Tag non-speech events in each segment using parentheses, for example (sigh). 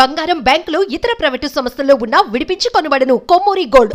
బంగారం బ్యాంకులు ఇతర ప్రైవేటు సంస్థల్లో ఉన్న విడిపించి కొనబడను కొమ్మూరి గోల్డ్.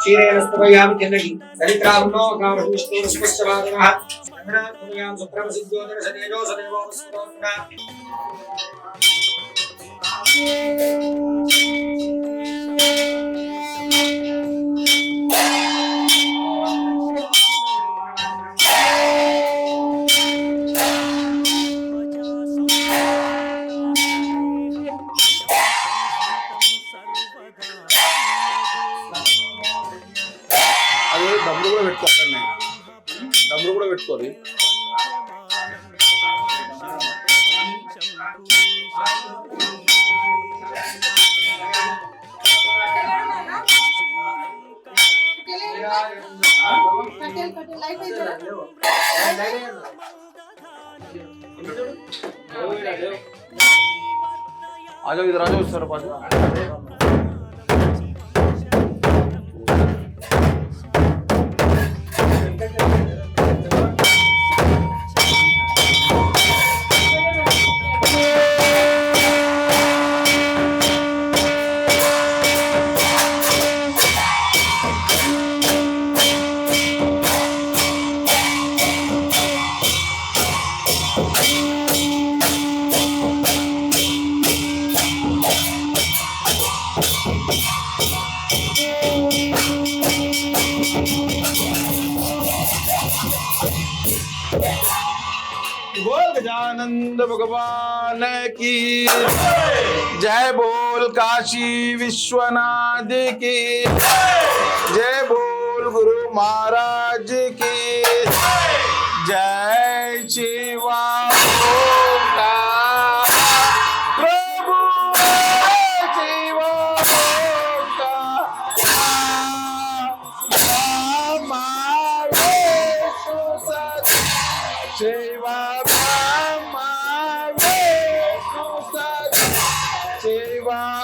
ప్రాప్తిరస్తు క్షీరేణ స్తవయామి తిన్నగి దరిద్రాన్నో కామవిష్ణురస్పశ్చవాదినః సంగ్రామయాం సుప్రమసిద్ధ్యోదర సదేజో సదేవో వస్తుతోన్న అది డబ్బులు కూడా ఇది రాజు సార్ పాజు बोल गजानंद भगवान की। जय बोल काशी विश्वनाथ की। जय बोल गुरु महाराज की। जय Shiva 西瓜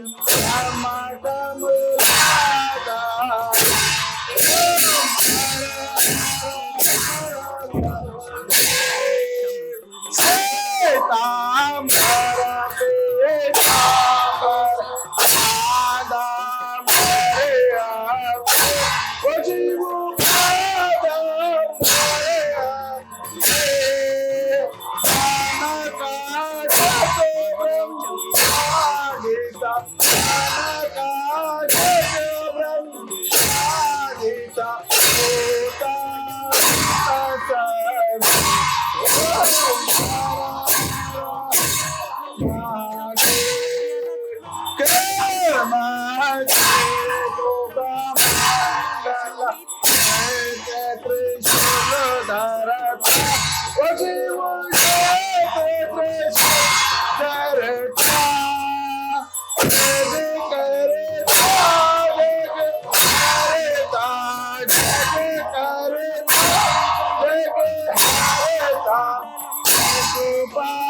Out of my pa.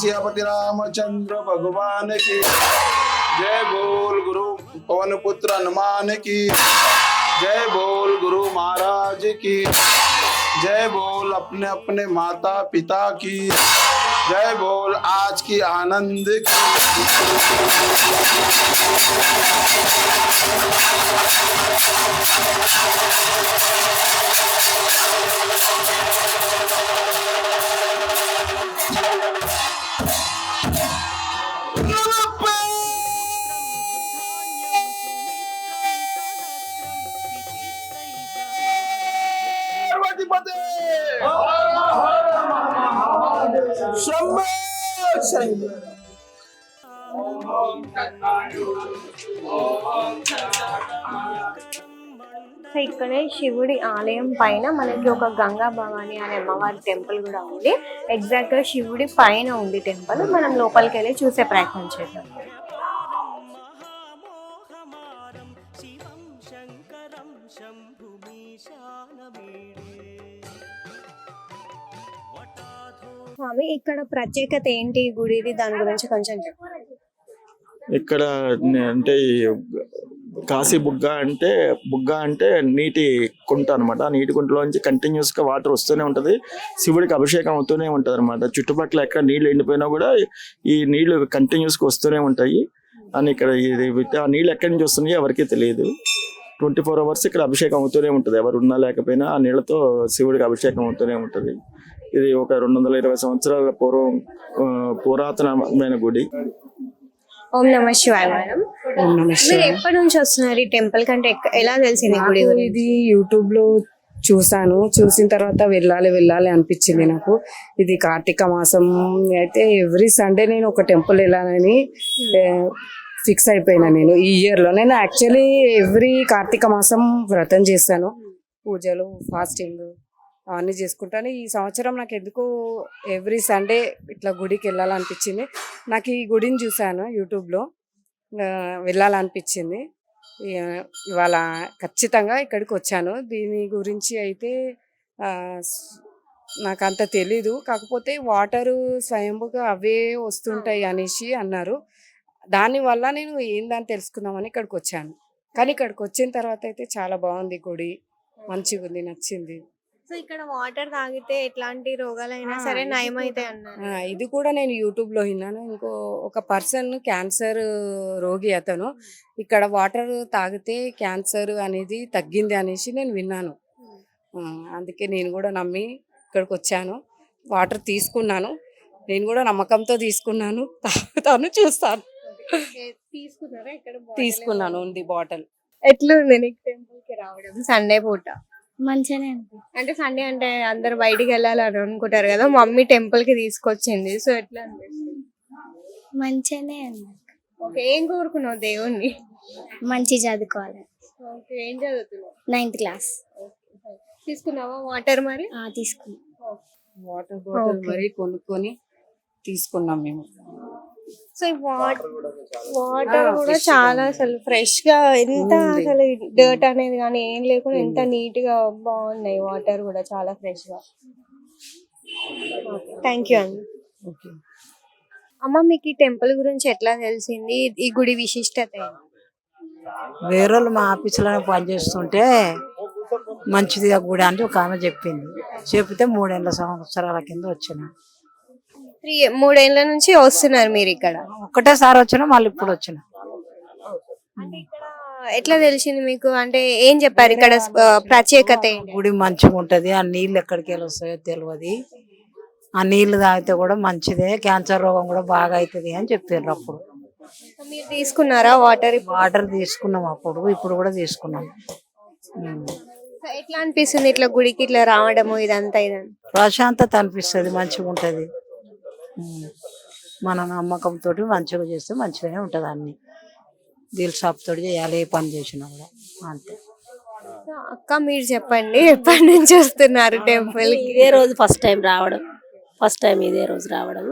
Siyapati Ramchandra भगवान की जय बोल गुरु पवन पुत्र हनुमान की जय बोल गुरु महाराज की जय बोल अपने अपने माता पिता की जय बोल आज की आनंद की సో ఇక్కడే శివుడి ఆలయం పైన మనకి ఒక గంగా భవాని అనే అమ్మవారి టెంపుల్ కూడా ఉంది. ఎగ్జాక్ట్గా శివుడి పైన ఉంది టెంపుల్. మనం లోపలికి వెళ్ళి చూసే ప్రయత్నం చేద్దాం. స్వామి ఇక్కడ ప్రత్యేకత ఏంటి గుడిది? దాని గురించి కొంచెం చెప్పండి ఇక్కడ అంటే కాశీ బుగ్గ అంటే బుగ్గ అంటే నీటి కుంట అనమాట ఆ నీటి కుంటలోంచి కంటిన్యూస్గా వాటర్ వస్తూనే ఉంటది. శివుడికి అభిషేకం అవుతూనే ఉంటుంది అనమాట చుట్టుపక్కల ఎక్కడ నీళ్ళు ఎండిపోయినా కూడా ఈ నీళ్ళు కంటిన్యూస్గా వస్తూనే ఉంటాయి. అని ఇక్కడ ఇది ఆ నీళ్ళు ఎక్కడి నుంచి వస్తున్నాయో ఎవరికీ తెలియదు. ట్వంటీ ఫోర్ అవర్స్ ఇక్కడ అభిషేకం అవుతూనే ఉంటది. ఎవరు ఉన్నా లేకపోయినా ఆ నీళ్ళతో శివుడికి అభిషేకం అవుతూనే ఉంటది. ఇది ఒక రెండు వందల ఇరవై సంవత్సరాల పూర్వం పురాతనమైన గుడి. ఓం నమ శివాయ మేడం. ఓం నమః మీరు. ఎప్పటి నుంచి వస్తున్నారు ఈ టెంపుల్ కంటే? ఎలా తెలిసింది గుడి గురించి? ఇది యూట్యూబ్లో చూసాను చూసిన తర్వాత వెళ్ళాలి వెళ్ళాలి అనిపించింది నాకు. ఇది కార్తీక మాసం. అయితే ఎవ్రీ సండే నేను ఒక టెంపుల్ వెళ్ళాలని ఫిక్స్ అయిపోయినా నేను. ఈ ఇయర్లో నేను యాక్చువల్లీ ఎవ్రీ కార్తీక మాసం వ్రతం చేస్తాను. పూజలు ఫాస్టింగ్. అవన్నీ చేసుకుంటాను. ఈ సంవత్సరం నాకు ఎందుకో ఎవ్రీ సండే ఇట్లా గుడికి వెళ్ళాలనిపించింది. నాకు ఈ గుడిని చూశాను యూట్యూబ్లో. వెళ్ళాలనిపించింది. ఇవాళ ఖచ్చితంగా ఇక్కడికి వచ్చాను. దీని గురించి అయితే నాకు అంత తెలీదు. కాకపోతే వాటరు స్వయంభుగా అవే వస్తుంటాయి అనేసి అన్నారు. దానివల్ల నేను ఏందని తెలుసుకుందామని ఇక్కడికి వచ్చాను. కానీ ఇక్కడికి వచ్చిన తర్వాత అయితే చాలా బాగుంది గుడి. మంచిగా ఉంది నచ్చింది. సో ఇక్కడ వాటర్ తాగితే ఎట్లాంటి రోగాలైనా సరే ఇది నయం కూడా- అయితే అన్నారు. ఆ, ఇది కూడా నేను యూట్యూబ్లో విన్నాను. ఇంకో ఒక పర్సన్ క్యాన్సర్ రోగి అతను ఇక్కడ వాటర్ తాగితే క్యాన్సర్ అనేది తగ్గింది అనేసి నేను విన్నాను. అందుకే నేను కూడా నమ్మి ఇక్కడికి వచ్చాను. వాటర్ తీసుకున్నాను. నేను కూడా నమ్మకంతో తీసుకున్నాను. (laughs) తాగుతాను చూస్తాను. తీసుకున్నాను ఉంది బాటిల్ ఎట్లుంది నీకు టెంపుల్కి రావడం? సండే పూట? మంచిగానే ఉంది అంటే సండే అంటే అందరు బయటికి వెళ్ళాలని అనుకుంటారు కదా మమ్మీ టెంపుల్కి తీసుకొచ్చింది. సో ఎట్లా అనిపిస్తుంది? మంచిగానే ఉంది ఓకే ఏం కోరుకున్నావు దేవుణ్ణి? మంచి చదువుకోవాలి. ఓకే ఏం చదువుతున్నావు? నైన్త్ క్లాస్ తీసుకున్నావా వాటర్ మరి? తీసుకున్నా. Water bottle. మరి కొనుక్కొని తీసుకున్నాం మేము. సో ఈ వాటర్ కూడా చాలా ఉంది. అసలు ఫ్రెష్గా ఎంత. అసలు డర్ట్ అనేది కానీ ఏం లేకుండా ఎంత. నీట్గా బాగున్నాయి వాటర్ కూడా చాలా ఫ్రెష్గా థ్యాంక్ యూ అండి ఓకే అమ్మ మీకు ఈ టెంపుల్ గురించి ఎట్లా తెలిసింది ఈ గుడి విశిష్టత ఏంటి? వేరే వాళ్ళు మా ఆఫీసులోనే పనిచేస్తుంటే మంచిది ఆ గుడి అంటే ఒక ఆమె చెప్పింది చెప్తే మూడేళ్ళ సంవత్సరాల కింద వచ్చిన త్రీ మూడేళ్ళ నుంచి వస్తున్నారు మీరు ఇక్కడ. ఒక్కటేసారి వచ్చిన మళ్ళీ ఇప్పుడు వచ్చిన. ఎట్లా తెలిసింది మీకు? అంటే ఏం చెప్పారు ఇక్కడ ప్రత్యేకత గుడి మంచిగా ఉంటది. ఆ నీళ్ళు ఎక్కడికి వెళ్ళి వస్తాయో తెలియదు ఆ నీళ్ళు తాగితే కూడా మంచిదే. క్యాన్సర్ రోగం కూడా బాగా అవుతుంది అని చెప్పారు అప్పుడు. మీరు తీసుకున్నారా వాటర్ వాటర్ తీసుకున్నాం అప్పుడు. ఇప్పుడు కూడా తీసుకున్నాం. ఎట్లా అనిపిస్తుంది ఇట్లా గుడికి ఇట్లా రావడము ఇదంతా ఇదంతా? ప్రశాంతత అనిపిస్తుంది మంచిగా ఉంటది. మన నమ్మకంతో మంచిగా చేస్తే మంచిగానే ఉంటది అన్ని. దీల్ షాప్ తోటి చేయాలి ఏ పని చేసినా కూడా. అంతే. అక్క మీరు చెప్పండి ఎప్పటి నుంచి వస్తున్నారు టెంపుల్ ఇదే రోజు ఫస్ట్ టైం రావడం. ఫస్ట్ టైం ఇదే రోజు రావడం.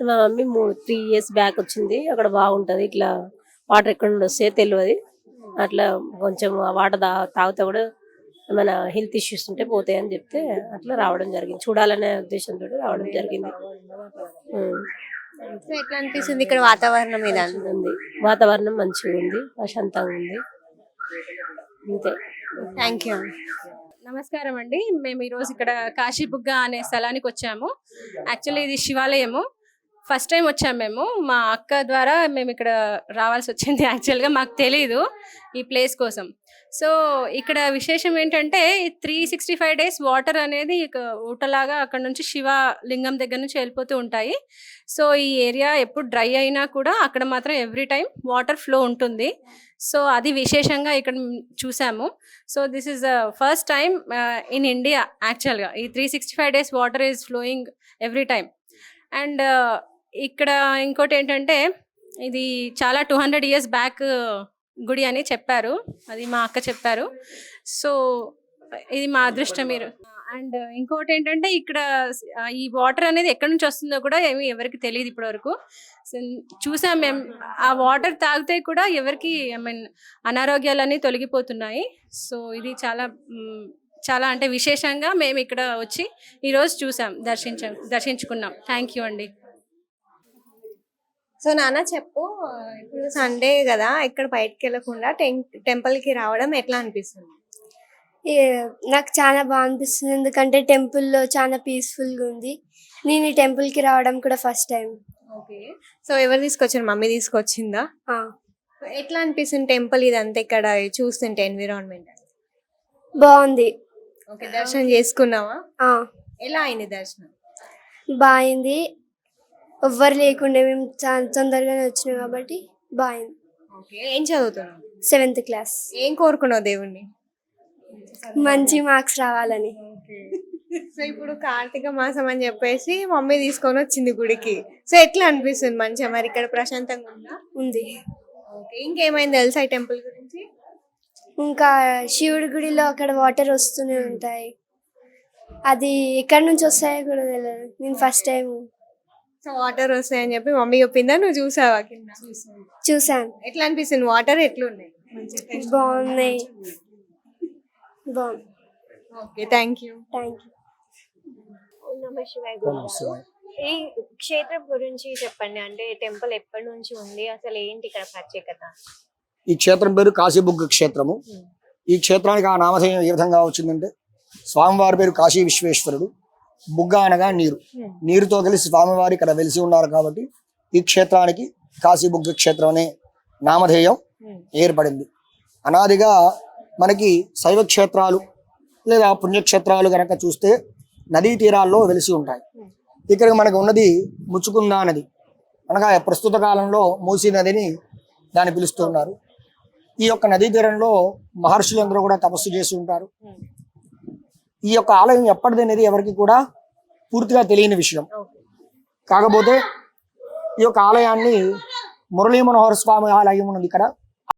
మా మమ్మీ త్రీ ఇయర్స్ బ్యాక్ వచ్చింది. అక్కడ బాగుంటది. ఇట్లా వాటర్ ఎక్కడ నుండి వస్తే తెలియదు అట్లా కొంచెం ఆ వాటర్ తా తాగితే కూడా ఏమైనా హెల్త్ ఇష్యూస్ ఉంటే పోతాయి అని చెప్తే అట్లా రావడం జరిగింది. చూడాలనే ఉద్దేశంతో రావడం జరిగింది. సో ఎట్లా అనిపిస్తుంది ఇక్కడ వాతావరణం మీద? మంచిగా ఉంది వాతావరణం మంచిగా ఉంది ప్రశాంతంగా ఉంది. అంతే. థ్యాంక్ యూ నమస్కారం అండి. మేము ఈరోజు ఇక్కడ కాశీబుగ్గ అనే స్థలానికి వచ్చాము. యాక్చువల్లీ ఇది శివాలయము. ఫస్ట్ టైం వచ్చాము మేము. మా అక్క ద్వారా మేము ఇక్కడ రావాల్సి వచ్చింది. యాక్చువల్గా మాకు తెలీదు ఈ ప్లేస్ కోసం. సో ఇక్కడ విశేషం ఏంటంటే three sixty five days water అనేది ఊటలాగా అక్కడ నుంచి శివ లింగం దగ్గర నుంచి వెళ్ళిపోతూ ఉంటాయి. సో ఈ ఏరియా ఎప్పుడు డ్రై అయినా కూడా అక్కడ మాత్రం ఎవ్రీ టైం వాటర్ ఫ్లో ఉంటుంది. సో అది విశేషంగా ఇక్కడ చూసాము. So this is the first time in India యాక్చువల్గా ఈ three sixty five days water is flowing every time and ఇక్కడ ఇంకోటి ఏంటంటే ఇది చాలా టూ హండ్రెడ్ ఇయర్స్ బ్యాక్ గుడి అని చెప్పారు. అది మా అక్క చెప్పారు. సో ఇది మా అదృష్టం మీరు. అండ్ ఇంకోటి ఏంటంటే ఇక్కడ ఈ వాటర్ అనేది ఎక్కడి నుంచి వస్తుందో కూడా ఏమి ఎవరికి తెలియదు ఇప్పటి వరకు చూసాం మేము ఆ వాటర్ తాగితే కూడా ఎవరికి ఐ మీన్ అనారోగ్యాలన్నీ తొలగిపోతున్నాయి. సో ఇది చాలా చాలా అంటే విశేషంగా మేము ఇక్కడ వచ్చి ఈరోజు చూసాం దర్శించాం దర్శించుకున్నాం. థ్యాంక్ యూ అండి. సో నాన్న చెప్పు ఇప్పుడు సండే కదా ఇక్కడ బయటకు వెళ్ళకుండా టెంపుల్కి రావడం ఎట్లా అనిపిస్తుంది? నాకు చాలా బాగా అనిపిస్తుంది. ఎందుకంటే టెంపుల్లో చాలా పీస్ఫుల్గా ఉంది. నేను ఈ టెంపుల్కి రావడం కూడా ఫస్ట్ టైం ఓకే. సో ఎవరు తీసుకొచ్చారు? మమ్మీ తీసుకొచ్చిందా? ఎట్లా అనిపిస్తుంది టెంపుల్ ఇదంతా ఇక్కడ చూస్తుంటే ఎన్విరాన్మెంట్ బాగుంది. ఓకే దర్శనం చేసుకున్నావా? ఎలా అయింది దర్శనం? బాగుంది. ఎవ్వరు లేకుండే మేము చాలా తొందరగానే వచ్చినాం కాబట్టి బాగుంది ఓకే ఏం చదువుతున్నావు? Seventh class. ఏం కోరుకున్నావు దేవుణ్ణి? మంచి మార్క్స్ రావాలని. సో ఇప్పుడు కార్తీక మాసం అని చెప్పేసి మమ్మీ తీసుకొని వచ్చింది గుడికి. సో ఎట్లా అనిపిస్తుంది? మంచిగా మరి ఇక్కడ ప్రశాంతంగా ఉందా? ఉంది. ఓకే ఇంకేమైంది తెలుసా ఈ టెంపుల్ గురించి? ఇంకా శివుడి గుడిలో అక్కడ వాటర్ వస్తూనే ఉంటాయి. అది ఎక్కడి నుంచి వస్తాయో కూడా తెలియదు. నేను ఫస్ట్ టైం సో వాటర్ వస్తాయని చెప్పి మమ్మీ చెప్పిందా? నువ్వు చూసావా కింద? చూసాను. ఎట్లా అనిపిస్తుంది? వాటర్ ఎట్లున్నాయి? బాగున్నాయి. బాగుంది. Okay thank you thank you నమ శివాయ. ఈ క్షేత్రం గురించి చెప్పండి. అంటే టెంపుల్ ఎప్పటి నుంచి ఉంది? అసలు ఏంటి ఇక్కడ ప్రత్యేకత? ఈ క్షేత్రం పేరు కాశీబుగ్గ క్షేత్రము. ఈ క్షేత్రానికి ఆ నామధేయం ఏ విధంగా వచ్చిందంటే స్వామివారి పేరు కాశీ విశ్వేశ్వరుడు. బుగ్గ అనగా నీరు. నీరుతో కలిసి స్వామివారి ఇక్కడ వెలిసి ఉన్నారు కాబట్టి ఈ క్షేత్రానికి కాశీబుగ్గ క్షేత్రం అనే నామధేయం ఏర్పడింది. అనాదిగా మనకి శైవ క్షేత్రాలు లేదా పుణ్యక్షేత్రాలు కనుక చూస్తే నదీ తీరాల్లో వెలిసి ఉంటాయి. ఇక్కడ మనకు ఉన్నది ముచ్చుకుందా నది. అనగా ప్రస్తుత కాలంలో మూసీ నదిని దాన్ని పిలుస్తూ ఉన్నారు ఈ యొక్క నదీ తీరంలో మహర్షులందరూ కూడా తపస్సు చేసి ఉంటారు. ఈ యొక్క ఆలయం ఎప్పటిది అనేది ఎవరికి కూడా పూర్తిగా తెలియని విషయం. కాకపోతే ఈ యొక్క ఆలయాన్ని మురళీ మనోహర స్వామి ఆలయం ఉంది ఇక్కడ.